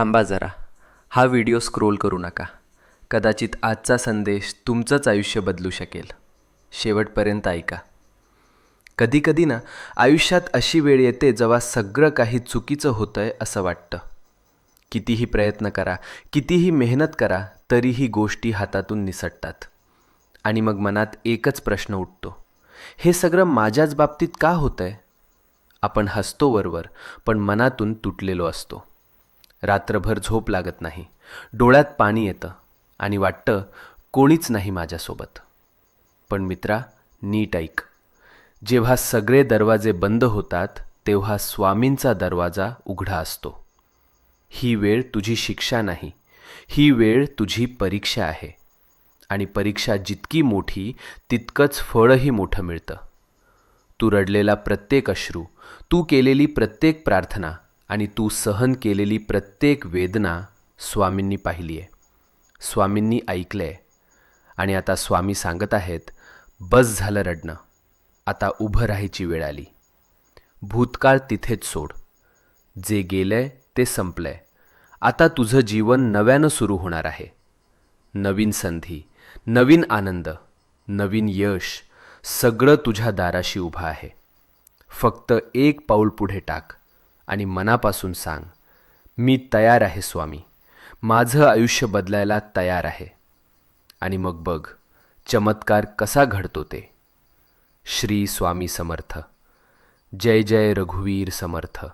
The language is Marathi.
थांबा जरा. हा व्हिडिओ स्क्रोल करू नका. कदाचित आजचा संदेश तुमचंच आयुष्य बदलू शकेल. शेवटपर्यंत ऐका. कधीकधी ना आयुष्यात अशी वेळ येते जेव्हा सगळं काही चुकीचं होतं आहे असं वाटतं. कितीही प्रयत्न करा कितीही मेहनत करा तरीही गोष्टी हातातून निसटतात. आणि मग मनात एकच प्रश्न उठतो. हे सगळं माझ्याच बाबतीत का होतं आहे आपण हसतो वरवर पण मनातून तुटलेलो असतो. रात्रभर झोप लागत नाही. डोळ्यात पाणी येतं आणि वाटतं कोणीच नाही माझ्यासोबत. पण मित्रा नीट ऐक. जेव्हा सगळे दरवाजे बंद होतात तेव्हा स्वामींचा दरवाजा उघडा असतो. ही वेळ तुझी शिक्षा नाही. ही वेळ तुझी परीक्षा आहे. आणि परीक्षा जितकी मोठी तितकंच फळही मोठं मिळतं. तू रडलेला प्रत्येक अश्रू तू केलेली प्रत्येक प्रार्थना आणि तू सहन केलेली प्रत्येक वेदना स्वामींनी पाहिली आहे. स्वामींनी ऐकलं आहे आणि आता स्वामी सांगत आहेत बस झालं रडणं. आता उभं राहायची वेळ आली. भूतकाळ तिथेच सोड. जे गेलंय ते संपलंय. आता तुझं जीवन नव्यानं सुरू होणार आहे. नवीन संधी नवीन आनंद नवीन यश सगळं तुझ्या दाराशी उभं आहे. फक्त एक पाऊल पुढे टाक. आणि मनापासून सांग मी तयार आहे स्वामी. माझं आयुष्य बदलायला तयार आहे. आणि मग बघ चमत्कार कसा घडतो ते. श्री स्वामी समर्थ. जय जय रघुवीर समर्थ.